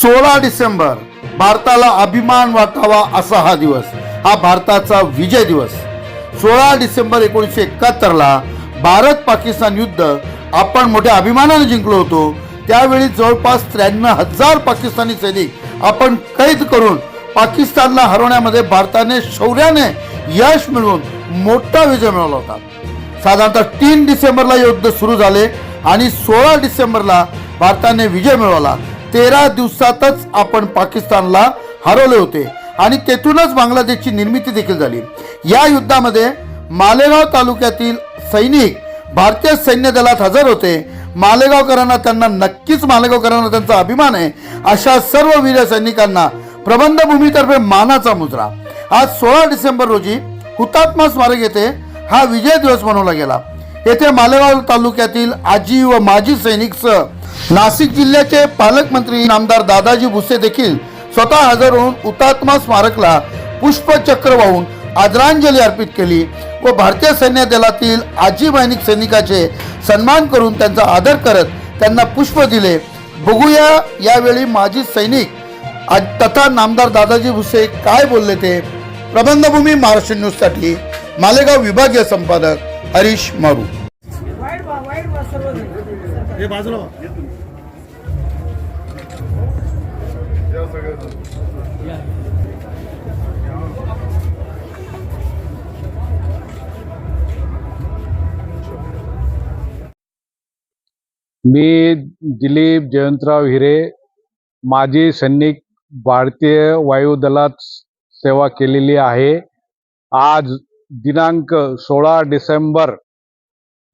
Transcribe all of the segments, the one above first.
सोळा डिसेंबर भारताला अभिमान वाटावा असा हा दिवस. हा भारताचा विजय दिवस. सोळा डिसेंबर एकोणीसशे एकाहत्तरला भारत पाकिस्तान युद्ध आपण मोठ्या अभिमानाने जिंकलो होतो. त्यावेळी जवळपास त्र्याण्णव हजार पाकिस्तानी सैनिक आपण कैद करून पाकिस्तानला हरवण्यामध्ये भारताने शौर्याने यश मिळवून मोठा विजय मिळवला होता. साधारणतः तीन डिसेंबरला युद्ध सुरू झाले आणि सोळा डिसेंबरला भारताने विजय मिळवला. तेरा दिवसातच आपण पाकिस्तानला हरवले होते. आणि तेथूनच बांगलादेशची निर्मिती देखील झाली. या युद्धामध्ये मालेगाव तालुक्यातील सैनिक भारतीय सैन्य दलात हजर होते. मालेगावकरांना त्यांना नक्कीच मालेगावकरांना त्यांचा अभिमान आहे. अशा सर्व वीर सैनिकांना प्रबंधभूमीतर्फे मानाचा मुद्रा आज सोळा डिसेंबर रोजी हुतात्मा स्मारक येथे हा विजय दिवस मनवला गेला. येथे मालेगाव तालुक्यातील आजी व माजी सैनिकसह नाशिक जिल्ह्याचे पालकमंत्री नामदार दादाजी भुसे देखील स्वतः हजर होऊन हुतात्मा स्मारकला पुष्पचक्र वाहून आदरांजली अर्पित केली व भारतीय सैन्य दलातील आजी सैनिक सैनिकाचे सन्मान करून त्यांचा आदर करत त्यांना पुष्प दिले. बघूया यावेळी माजी सैनिक आज तथा नामदार दादाजी भुसे काय बोलले ते. प्रबंधभूमी महाराष्ट्र न्यूजसाठी मालेगाव विभागीय संपादक. हरीश मारू हे. मी दिलीप जयंतराव हिरे माजी सैनिक भारतीय वायुदलात सेवा केलेली आहे आज दिनांक सोळा डिसेंबर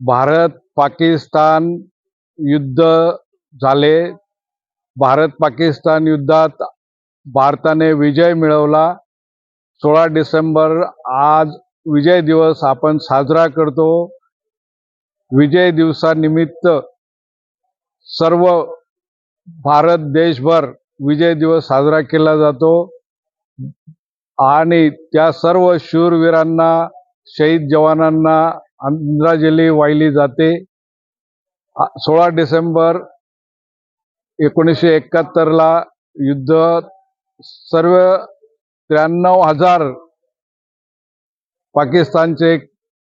भारत पाकिस्तान युद्ध झाले. भारत पाकिस्तान युद्धात भारताने विजय मिळवला. सोळा डिसेंबर आज विजय दिवस आपण साजरा करतो. विजय दिवसानिमित्त सर्व भारत देशभर विजय दिवस साजरा केला जातो. आणि त्या सर्व शूरवीरांना शहीद जवानांना आदरांजली वाहिली जाते. सोळा डिसेंबर एकोणीसशे एकाहत्तरला युद्ध सर्व त्र्याण्णव हजार पाकिस्तानचे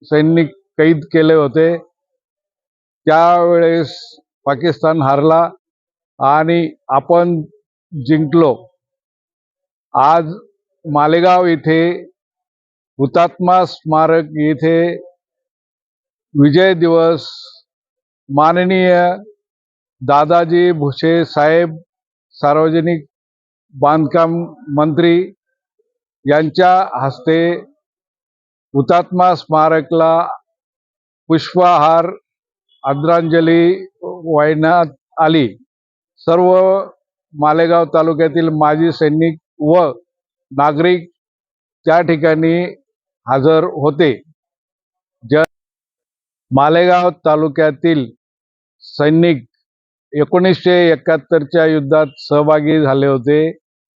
सैनिक कैद केले होते. त्यावेळेस पाकिस्तान हारला आणि आपण जिंकलो. आज मालेगाव येथे हुतात्मा स्मारक येथे विजय दिवस माननीय दादाजी भुसे साहेब सार्वजनिक बांधकाम मंत्री यांच्या हस्ते हुतात्मा स्मारकला पुष्पहार आदरांजली वाहण्यात आली. सर्व मालेगाव तालुक्यातील माजी सैनिक व नागरिक त्या ठिकाणी हजर होते. ज मालेगाव तालुक्यातील सैनिक एकोणीसशे एकाहत्तरच्या युद्धात सहभागी झाले होते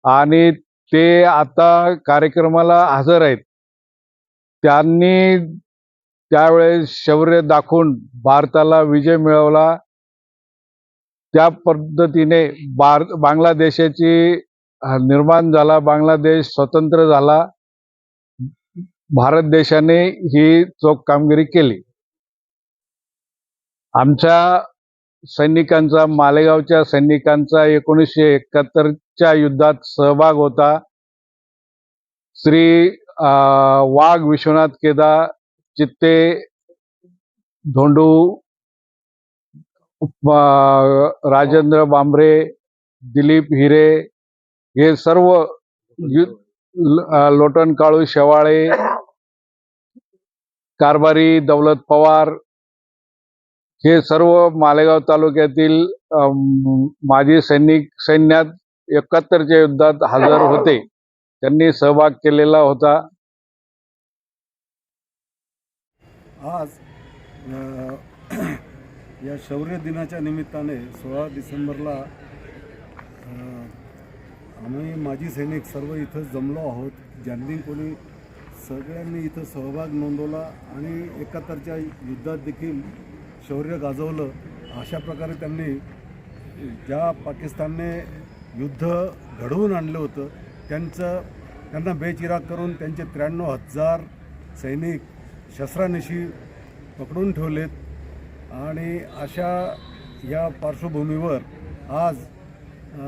आणि ते आता कार्यक्रमाला हजर आहेत. त्यांनी त्यावेळेस शौर्य दाखवून भारताला विजय मिळवला. त्या पद्धतीने बार बांगलादेशाची निर्माण झाला बांगलादेश स्वतंत्र झाला. भारत देशाने ही चोख कामगिरी केली. आमच्या सैनिकांचा मालेगावच्या सैनिकांचा एकोणीसशे एकाहत्तरच्या युद्धात सहभाग होता. श्री वाघ विश्वनाथ केदार चित्ते धोंडू राजेंद्र बांबरे दिलीप हिरे हे सर्व यु- लोटन काळू शेवाळे कारभारी दौलत पवार हे सर्व मालेगाव तालुक्यातील माजी सैनिक सैन्यात एकाहत्तरच्या युद्धात हजर होते. त्यांनी सहभाग केलेला होता. आज या शौर्य दिनाच्या निमित्ताने सोळा डिसेंबरला आम्ही माजी सैनिक सर्व इथं जमलो आहोत. ज्यांनी कोणी सगळ्यांनी इथं सहभाग नोंदवला आणि एकाहत्तरच्या युद्धात देखील शौर्य गाजवलं अशा प्रकारे त्यांनी ज्या पाकिस्तानने युद्ध घडवून आणलं होतं त्यांचं त्यांना बेचिराग करून त्यांचे त्र्याण्णव हजार सैनिक शस्त्रानिशी पकडून ठेवलेत आणि अशा या पार्श्वभूमीवर आज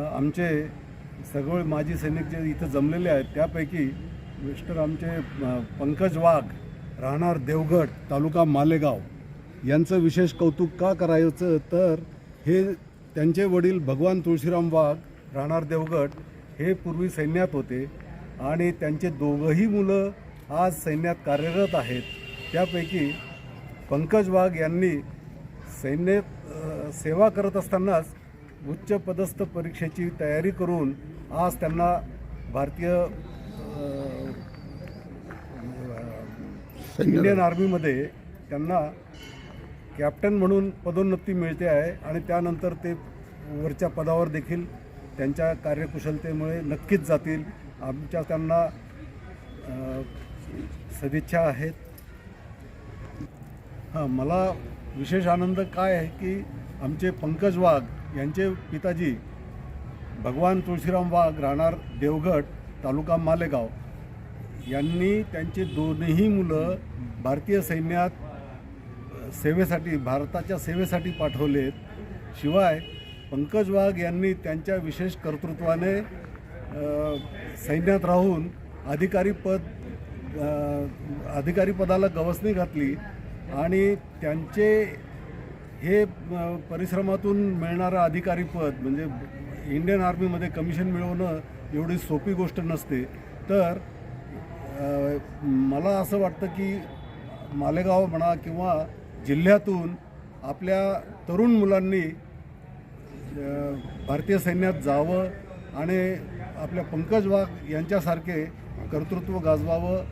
आमचे सगळे माजी सैनिक जे इथं जमलेले आहेत त्यापैकी मिस्टर आमचे पंकज वाघ राहणार देवगड तालुका मालेगाव यांचं विशेष कौतुक का करायचं तर हे त्यांचे वडील भगवान तुळशीराम वाघ राहणार देवगड हे पूर्वी सैन्यात होते. आणि त्यांचे दोघंही मुलं आज सैन्यात कार्यरत आहेत. त्यापैकी पंकज वाघ यांनी सैन्य सेवा करत असतानाच उच्च पदस्थ परीक्षेची तयारी करून आज त्यांना भारतीय इंडियन आर्मीमध्ये त्यांना कॅप्टन म्हणून पदोन्नती मिळते आहे आणि त्यानंतर ते वरच्या पदावर देखील त्यांच्या कार्यकुशलतेमुळे नक्कीच जातील. आमच्या त्यांना सदिच्छा आहेत. हां मला विशेष आनंद काय आहे की आमचे पंकज वाघ यांचे पिताजी भगवान तुळशीराम वाघ राहणार देवगड तालुका मालेगाव. यांनी त्यांचे दोनही मुलं भारतीय सैन्यात सेवेसाठी भारताच्या सेवेसाठी पाठवलेत. शिवाय पंकज वाघ यांनी त्यांच्या विशेष कर्तृत्वाने सैन्यात राहून अधिकारी पद अधिकारी पदाला गवसणी घातली आणि त्यांचे हे परिश्रमातून मिळणारं अधिकारी पद म्हणजे इंडियन आर्मीमध्ये कमिशन मिळवणं एवढी सोपी गोष्ट नसते. तर मला असं वाटतं की मालेगाव म्हणा किंवा जिल्ह्यातून आपल्या तरुण मुलांनी भारतीय सैन्यात जावं आणि आपल्या पंकज वाघ यांच्यासारखे कर्तृत्व गाजवावं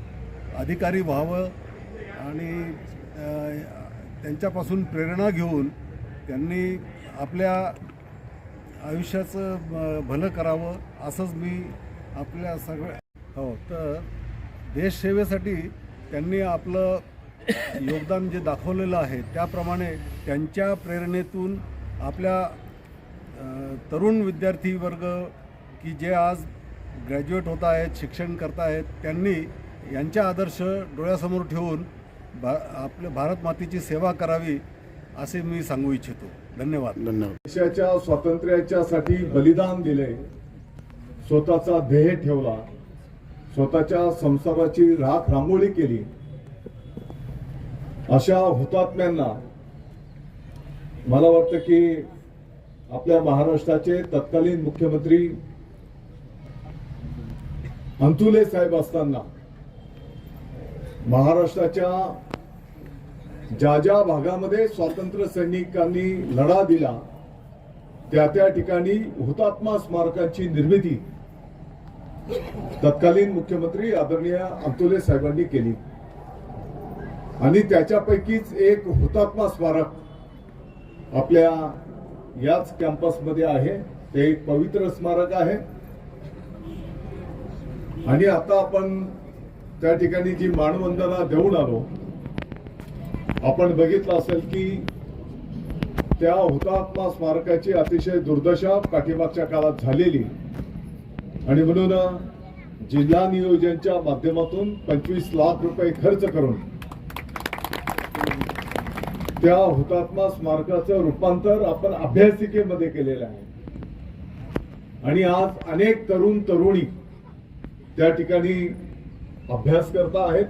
अधिकारी व्हावं आणि त्यांच्यापासून प्रेरणा घेऊन त्यांनी आपल्या आयुष्याचं भलं करावं असंच मी आपल्या सगळ्या हो तर देशसेवेसाठी त्यांनी आपलं योगदान जे दाखवलेलं आहे त्याप्रमाणे त्यांच्या प्रेरणेतून आपल्या तरुण विद्यार्थी वर्ग की जे आज ग्रॅज्युएट होत आहेत शिक्षण करत आहेत त्यांनी यांच्या आदर्श डोळ्यासमोर ठेवून भा आपल्या भारत मातेची सेवा करावी असे मी सांगू इच्छितो. धन्यवाद. धन्यवाद. देशाच्या स्वातंत्र्याच्यासाठी बलिदान दिले. स्वतःचा ध्येय ठेवला. स्वतःच्या संसाराची राख रांगोळी केली. अशा हुतात्म्यांना मला वाटतं की आपल्या महाराष्ट्राचे तत्कालीन मुख्यमंत्री अंतुले साहेब असताना महाराष्ट्राच्या ज्या ज्या भागामध्ये स्वातंत्र्य सैनिकांनी लढा दिला त्या त्या ठिकाणी हुतात्मा स्मारकांची निर्मिती तत्कालीन मुख्यमंत्री आदरणीय अंतुले साहेबांनी केली. आणि त्याच्यापैकीच एक हुतात्मा स्मारक आपल्या याच कॅम्पसमध्ये आहे. ते एक पवित्र स्मारक आहे. आणि आता आपण त्या ठिकाणी जी मानवंदना देऊन आलो आपण बघितलं असेल की त्या हुतात्मा स्मारकाची अतिशय दुर्दशा पाठीमागच्या काळात झालेली. आणि म्हणून जिल्हा नियोजनच्या माध्यमातून पंचवीस लाख रुपये खर्च करून त्या हुतात्मा स्मारकाचं रूपांतर आपण अभ्यासिकेमध्ये केलेलं आहे. आणि आज अनेक तरुण तरुणी त्या ठिकाणी अभ्यास करता आहेत.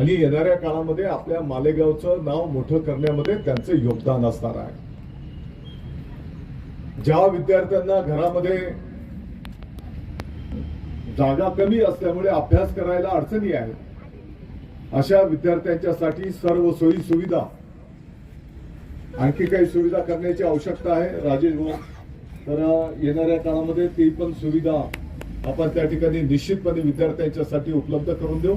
आणि येणाऱ्या काळामध्ये आपल्या मालेगावचं नाव मोठं करण्यामध्ये त्यांचं योगदान असणार आहे. ज्या विद्यार्थ्यांना घरामध्ये जागा कमी असल्यामुळे अभ्यास करायला अडचणी आहेत अशा विद्यार्थ्यांच्यासाठी सर्व सोयी सुविधा आणखी काही सुविधा करण्याची आवश्यकता आहे. राजेश भाऊ तर येणाऱ्या काळामध्ये ती पण सुविधा आपण त्या ठिकाणी निश्चितपणे विद्यार्थ्यांच्यासाठी उपलब्ध करून देऊ.